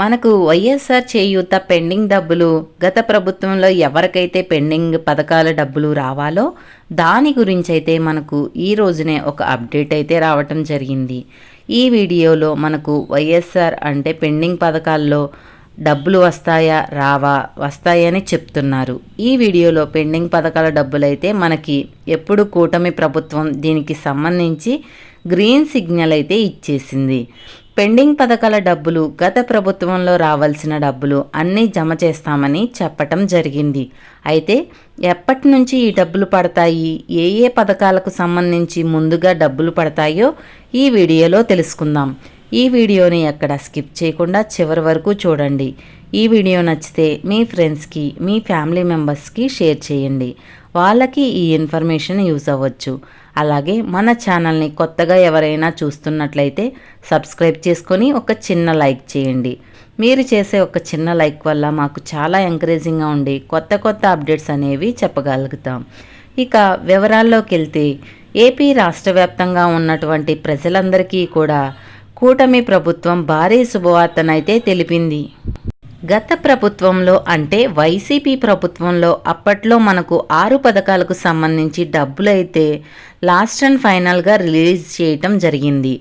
మనకు వైఎస్ఆర్ చేయూత పెండింగ్ డబ్బులు గత ప్రభుత్వంలో ఎవరికైతే పెండింగ్ పథకాల డబ్బులు రావాలో దాని గురించి అయితే మనకు ఈ రోజునే ఒక అప్డేట్ అయితే రావటం జరిగింది. ఈ వీడియోలో మనకు వైఎస్ఆర్ అంటే పెండింగ్ పథకాల్లో డబ్బులు వస్తాయా రావా వస్తాయని చెప్తున్నారు. ఈ వీడియోలో పెండింగ్ పథకాల డబ్బులైతే మనకి ఎప్పుడు కూటమి ప్రభుత్వం దీనికి సంబంధించి గ్రీన్ సిగ్నల్ అయితే ఇచ్చేసింది. పెండింగ్ పథకాల డబ్బులు గత ప్రభుత్వంలో రావాల్సిన డబ్బులు అన్నీ జమ చేస్తామని చెప్పటం జరిగింది. అయితే ఎప్పటి నుంచి ఈ డబ్బులు పడతాయి? ఏ ఏ పథకాలకు సంబంధించి ముందుగా డబ్బులు పడతాయో ఈ వీడియోలో తెలుసుకుందాం. ఈ వీడియోని ఎక్కడ స్కిప్ చేయకుండా చివరి వరకు చూడండి. ఈ వీడియో నచ్చితే మీ ఫ్రెండ్స్కి మీ ఫ్యామిలీ మెంబర్స్కి షేర్ చేయండి. వాళ్ళకి ఈ ఇన్ఫర్మేషన్ యూజ్ అవ్వచ్చు. అలాగే మన ఛానల్ని కొత్తగా ఎవరైనా చూస్తున్నట్లయితే సబ్స్క్రైబ్ చేసుకొని ఒక చిన్న లైక్ చేయండి. మీరు చేసే ఒక చిన్న లైక్ వల్ల మాకు చాలా ఎంకరేజింగ్గా ఉండి కొత్త కొత్త అప్డేట్స్ అనేవి చెప్పగలుగుతాం. ఇక వివరాల్లోకి వెళ్తే ఏపీ రాష్ట్ర వ్యాప్తంగా ఉన్నటువంటి ప్రజలందరికీ కూడా కూటమి ప్రభుత్వం భారీ శుభవార్తనైతే తెలిపింది. గత ప్రభుత్వంలో అంటే వైసీపీ ప్రభుత్వంలో అప్పట్లో మనకు ఆరు పథకాలకు సంబంధించి డబ్బులైతే లాస్ట్ అండ్ ఫైనల్గా రిలీజ్ చేయటం జరిగింది.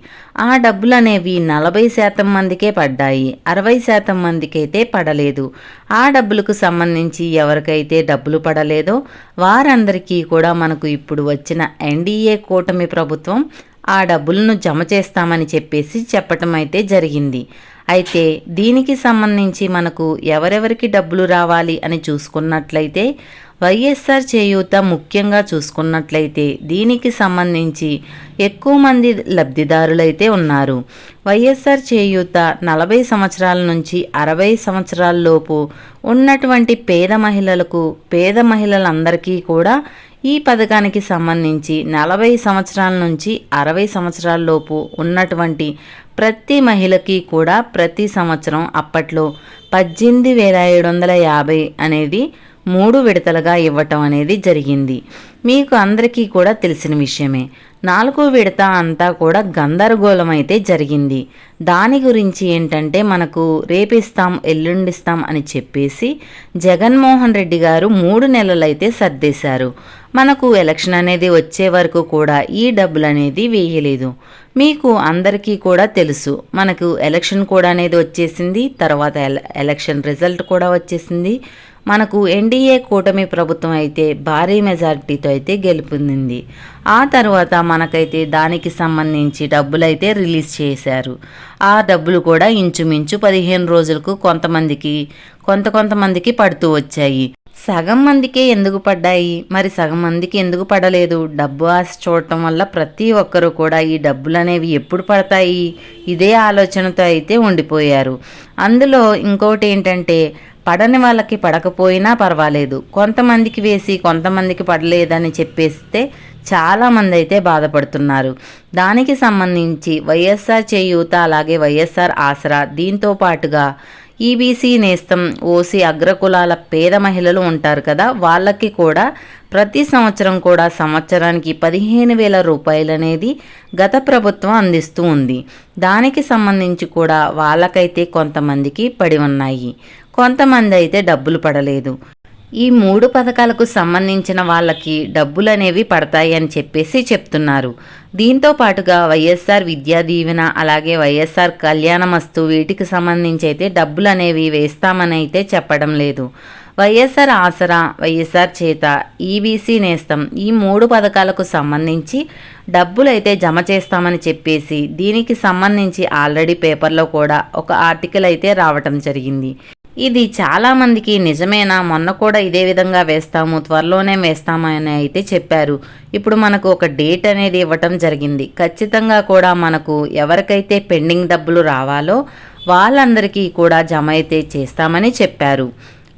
ఆ డబ్బులు అనేవి నలభై శాతం మందికే పడ్డాయి. అరవై శాతం మందికి అయితే పడలేదు. ఆ డబ్బులకు సంబంధించి ఎవరికైతే డబ్బులు పడలేదో వారందరికీ కూడా మనకు ఇప్పుడు వచ్చిన ఎన్డీఏ కూటమి ప్రభుత్వం ఆ డబ్బులను జమ చేస్తామని చెప్పేసి చెప్పటం అయితే జరిగింది. అయితే దీనికి సంబంధించి మనకు ఎవరెవరికి డబ్బులు రావాలి అని చూసుకున్నట్లయితే వైఎస్ఆర్ చేయూత ముఖ్యంగా చూసుకున్నట్లయితే దీనికి సంబంధించి ఎక్కువ మంది లబ్ధిదారులైతే ఉన్నారు. వైఎస్ఆర్ చేయూత నలభై సంవత్సరాల నుంచి అరవై సంవత్సరాల లోపు ఉన్నటువంటి పేద మహిళలకు పేద మహిళలందరికీ కూడా ఈ పథకానికి సంబంధించి నలభై సంవత్సరాల నుంచి అరవై సంవత్సరాల లోపు ఉన్నటువంటి ప్రతి మహిళకి కూడా ప్రతి సంవత్సరం అప్పట్లో పద్దెనిమిది వేల ఏడు వందల యాభై అనేది మూడు విడతలుగా ఇవ్వటం అనేది జరిగింది. మీకు అందరికీ కూడా తెలిసిన విషయమే. నాలుగో విడత అంతా కూడా గందరగోళం అయితే జరిగింది. దాని గురించి ఏంటంటే మనకు రేపిస్తాం ఎల్లుండిస్తాం అని చెప్పేసి జగన్మోహన్ రెడ్డి గారు మూడు నెలలైతే సర్దేశారు. మనకు ఎలక్షన్ అనేది వచ్చే వరకు కూడా ఈ డబ్బులు అనేది వేయలేదు. మీకు అందరికీ కూడా తెలుసు. మనకు ఎలక్షన్ కూడా అనేది వచ్చేసింది తర్వాత ఎలక్షన్ రిజల్ట్ కూడా వచ్చేసింది. మనకు ఎన్డీఏ కూటమి ప్రభుత్వం అయితే భారీ మెజారిటీతో అయితే గెలుపొందింది. ఆ తర్వాత మనకైతే దానికి సంబంధించి డబ్బులు అయితే రిలీజ్ చేశారు. ఆ డబ్బులు కూడా ఇంచుమించు పదిహేను రోజులకు కొంతమందికి కొంత కొంతమందికి పడుతూ వచ్చాయి. సగం మందికే ఎందుకు పడ్డాయి? మరి సగం మందికి ఎందుకు పడలేదు? డబ్బు ఆశ చూడటం వల్ల ప్రతి ఒక్కరూ కూడా ఈ డబ్బులు అనేవి ఎప్పుడు పడతాయి? ఇదే ఆలోచనతో అయితే ఉండిపోయారు. అందులో ఇంకోటి ఏంటంటే పడని వాళ్ళకి పడకపోయినా పర్వాలేదు. కొంతమందికి వేసి కొంతమందికి పడలేదని చెప్పేస్తే చాలామంది అయితే బాధపడుతున్నారు. దానికి సంబంధించి వైఎస్ఆర్ చేయూత అలాగే వైఎస్ఆర్ ఆసరా దీంతో పాటుగా ఈబీసీ నేస్తం ఓసీ అగ్రకులాల పేద మహిళలు ఉంటారు కదా వాళ్ళకి కూడా ప్రతి సంవత్సరం కూడా సంవత్సరానికి పదిహేను వేల రూపాయలు అనేది గత ప్రభుత్వం అందిస్తూ ఉంది. దానికి సంబంధించి కూడా వాళ్ళకైతే కొంతమందికి పడి ఉన్నాయి. కొంతమంది అయితే డబ్బులు పడలేదు. ఈ మూడు పథకాలకు సంబంధించిన వాళ్ళకి డబ్బులు అనేవి పడతాయి అని చెప్పేసి చెప్తున్నారు. దీంతో పాటుగా వైఎస్ఆర్ విద్యా దీవెన అలాగే వైఎస్ఆర్ కళ్యాణమస్తు వీటికి సంబంధించి అయితే డబ్బులు అనేవి వేస్తామని అయితే చెప్పడం లేదు. వైఎస్ఆర్ ఆసరా వైఎస్ఆర్ చేత ఈబీసీ నేస్తం. ఈ మూడు పథకాలకు సంబంధించి డబ్బులు అయితే జమ చేస్తామని చెప్పేసి దీనికి సంబంధించి ఆల్రెడీ పేపర్లో కూడా ఒక ఆర్టికల్ అయితే రావటం జరిగింది. ఇది చాలామందికి నిజమేనా? మొన్న కూడా ఇదే విధంగా వేస్తాము త్వరలోనే వేస్తామని అయితే చెప్పారు. ఇప్పుడు మనకు ఒక డేట్ అనేది ఇవ్వటం జరిగింది. ఖచ్చితంగా కూడా మనకు ఎవరికైతే పెండింగ్ డబ్బులు రావాలో వాళ్ళందరికీ కూడా జమ అయితే చేస్తామని చెప్పారు.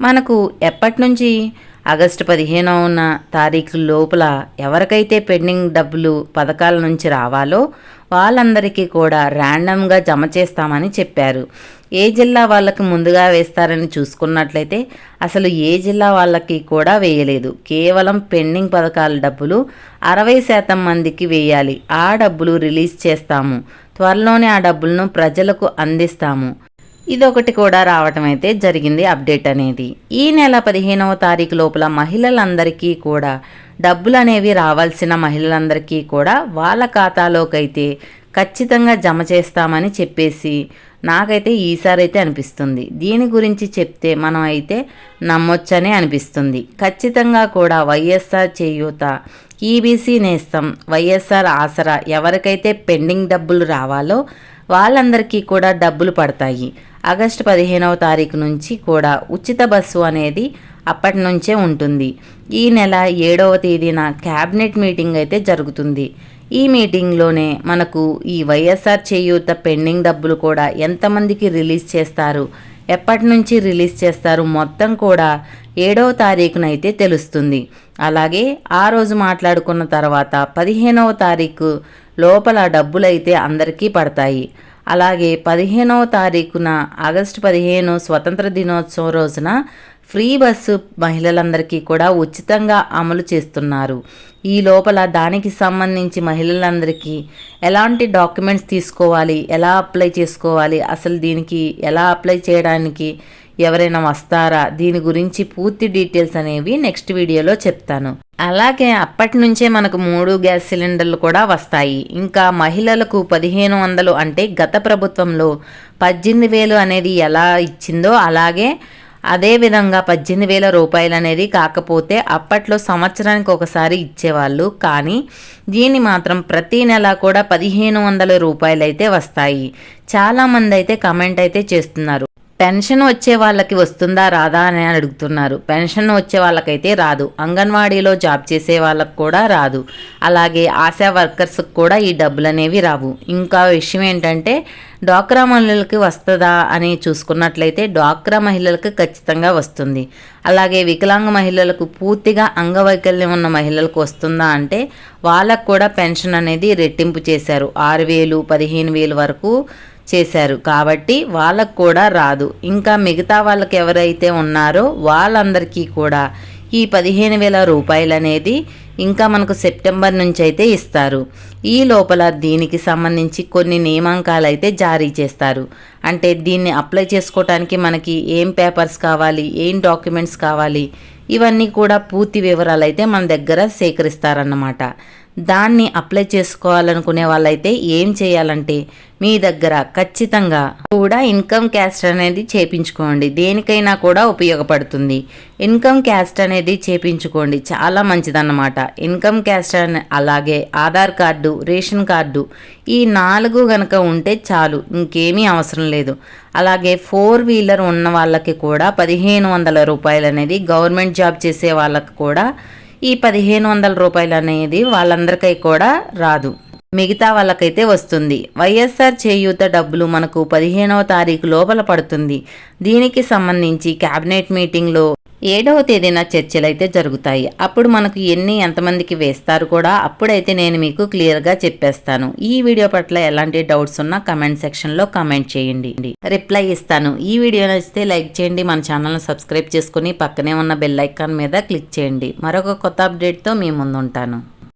మనకు ఎప్పటి నుంచి ఆగస్టు పదిహేనవ తారీఖు లోపల ఎవరికైతే పెండింగ్ డబ్బులు పథకాల నుంచి రావాలో వాళ్ళందరికీ కూడా ర్యాండమ్గా జమ చేస్తామని చెప్పారు. ఏ జిల్లా వాళ్ళకి ముందుగా వేస్తారని చూసుకున్నట్లయితే అసలు ఏ జిల్లా వాళ్ళకి కూడా వేయలేదు. కేవలం పెండింగ్ పథకాల డబ్బులు అరవై శాతం మందికి వేయాలి. ఆ డబ్బులు రిలీజ్ చేస్తాము. త్వరలోనే ఆ డబ్బులను ప్రజలకు అందిస్తాము. ఇదొకటి కూడా రావటం అయితే జరిగింది అప్డేట్ అనేది. ఈ నెల పదిహేనవ తారీఖు లోపల మహిళలందరికీ కూడా డబ్బులు అనేవి రావాల్సిన మహిళలందరికీ కూడా వాళ్ళ ఖాతాలోకైతే ఖచ్చితంగా జమ చేస్తామని చెప్పేసి నాకైతే ఈసారి అయితే అనిపిస్తుంది. దీని గురించి చెప్తే మనం అయితే నమ్మొచ్చని అనిపిస్తుంది. ఖచ్చితంగా కూడా వైఎస్ఆర్ చేయూత ఈబీసీ నేస్తం వైఎస్ఆర్ ఆసరా ఎవరికైతే పెండింగ్ డబ్బులు రావాలో వాళ్ళందరికీ కూడా డబ్బులు పడతాయి. ఆగస్టు పదిహేనవ తారీఖు నుంచి కూడా ఉచిత బస్సు అనేది అప్పటి నుంచే ఉంటుంది. ఈ నెల ఏడవ తేదీన క్యాబినెట్ మీటింగ్ అయితే జరుగుతుంది. ఈ మీటింగ్లోనే మనకు ఈ వైఎస్ఆర్ చేయూత పెండింగ్ డబ్బులు కూడా ఎంతమందికి రిలీజ్ చేస్తారు ఎప్పటి నుంచి రిలీజ్ చేస్తారు మొత్తం కూడా ఏడవ తారీఖునైతే తెలుస్తుంది. అలాగే ఆ రోజు మాట్లాడుకున్న తర్వాత పదిహేనవ తారీఖు లోపల డబ్బులైతే అందరికీ పడతాయి. అలాగే పదిహేనవ తారీఖున ఆగస్టు పదిహేను స్వతంత్ర దినోత్సవం రోజున ఫ్రీ బస్సు మహిళలందరికీ కూడా ఉచితంగా అమలు చేస్తున్నారు. ఈ లోపల దానికి సంబంధించి మహిళలందరికీ ఎలాంటి డాక్యుమెంట్స్ తీసుకోవాలి ఎలా అప్లై చేసుకోవాలి అసలు దీనికి ఎలా అప్లై చేయడానికి ఎవరైనా వస్తారా దీని గురించి పూర్తి డీటెయిల్స్ అనేవి నెక్స్ట్ వీడియోలో చెప్తాను. అలాగే అప్పటి నుంచే మనకు మూడు గ్యాస్ సిలిండర్లు కూడా వస్తాయి. ఇంకా మహిళలకు పదిహేను వందలు అంటే గత ప్రభుత్వంలో పద్దెనిమిది వేలు అనేది ఎలా ఇచ్చిందో అలాగే అదేవిధంగా పద్దెనిమిది వేల రూపాయలు అనేది కాకపోతే అప్పట్లో సంవత్సరానికి ఒకసారి ఇచ్చేవాళ్ళు. కానీ దీన్ని మాత్రం ప్రతి నెల కూడా పదిహేను వందల రూపాయలు అయితే వస్తాయి. చాలామంది అయితే కమెంట్ అయితే చేస్తున్నారు. పెన్షన్ వచ్చే వాళ్ళకి వస్తుందా రాదా అని అడుగుతున్నారు. పెన్షన్ వచ్చే వాళ్ళకైతే రాదు. అంగన్వాడీలో జాబ్ చేసే వాళ్ళకి కూడా రాదు. అలాగే ఆశా వర్కర్స్కి కూడా ఈ డబ్బులు అనేవి రావు. ఇంకా విషయం ఏంటంటే డ్వాక్రా మహిళలకి వస్తుందా అని చూసుకున్నట్లయితే డ్వాక్రా మహిళలకు ఖచ్చితంగా వస్తుంది. అలాగే వికలాంగ మహిళలకు పూర్తిగా అంగవైకల్యం ఉన్న మహిళలకు వస్తుందా అంటే వాళ్ళకు కూడా పెన్షన్ అనేది రెట్టింపు చేశారు. ఆరు వేలు పదిహేను వేలు వరకు చేశారు. కాబట్టి వాళ్ళకు కూడా రాదు. ఇంకా మిగతా వాళ్ళకి ఎవరైతే ఉన్నారో వాళ్ళందరికీ కూడా ఈ పదిహేను వేల రూపాయలు అనేది ఇంకా మనకు సెప్టెంబర్ నుంచి అయితే ఇస్తారు. ఈ లోపల దీనికి సంబంధించి కొన్ని నియమాంకాలు అయితే జారీ చేస్తారు. అంటే దీన్ని అప్లై చేసుకోవటానికి మనకి ఏం పేపర్స్ కావాలి ఏం డాక్యుమెంట్స్ కావాలి ఇవన్నీ కూడా పూర్తి వివరాలు అయితే మన దగ్గర సేకరిస్తారన్నమాట. దాన్ని అప్లై చేసుకోవాలనుకునే వాళ్ళైతే ఏం చేయాలంటే మీ దగ్గర ఖచ్చితంగా కూడా ఇన్కమ్ క్యాస్ట్ అనేది చేపించుకోండి. దేనికైనా కూడా ఉపయోగపడుతుంది. ఇన్కమ్ క్యాస్ట్ అనేది చేపించుకోండి. చాలా మంచిదన్నమాట. ఇన్కమ్ క్యాస్ట్ అలాగే ఆధార్ కార్డు రేషన్ కార్డు ఈ నాలుగు గనక ఉంటే చాలు ఇంకేమీ అవసరం లేదు. అలాగే ఫోర్ వీలర్ ఉన్న వాళ్ళకి కూడా పదిహేను వందల రూపాయలు అనేది గవర్నమెంట్ జాబ్ చేసే వాళ్ళకి కూడా ఈ పదిహేను వందల రూపాయలు అనేది వాళ్ళందరికీ కూడా రాదు. మిగతా వాళ్ళకైతే వస్తుంది. వైఎస్ఆర్ చేయూత డబ్బులు మనకు పదిహేనవ తారీఖు లోపల పడుతుంది. దీనికి సంబంధించి క్యాబినెట్ మీటింగ్లో ఏడవ తేదీన చర్చలు అయితే జరుగుతాయి. అప్పుడు మనకు ఎన్ని ఎంతమందికి వేస్తారు కూడా అప్పుడైతే నేను మీకు క్లియర్గా చెప్పేస్తాను. ఈ వీడియో పట్ల ఎలాంటి డౌట్స్ ఉన్నా కమెంట్ సెక్షన్లో కమెంట్ చేయండి. రిప్లై ఇస్తాను. ఈ వీడియో నచ్చితే లైక్ చేయండి. మన ఛానల్ని సబ్స్క్రైబ్ చేసుకుని పక్కనే ఉన్న బెల్ ఐకాన్ మీద క్లిక్ చేయండి. మరొక కొత్త అప్డేట్తో మీ ముందుంటాను.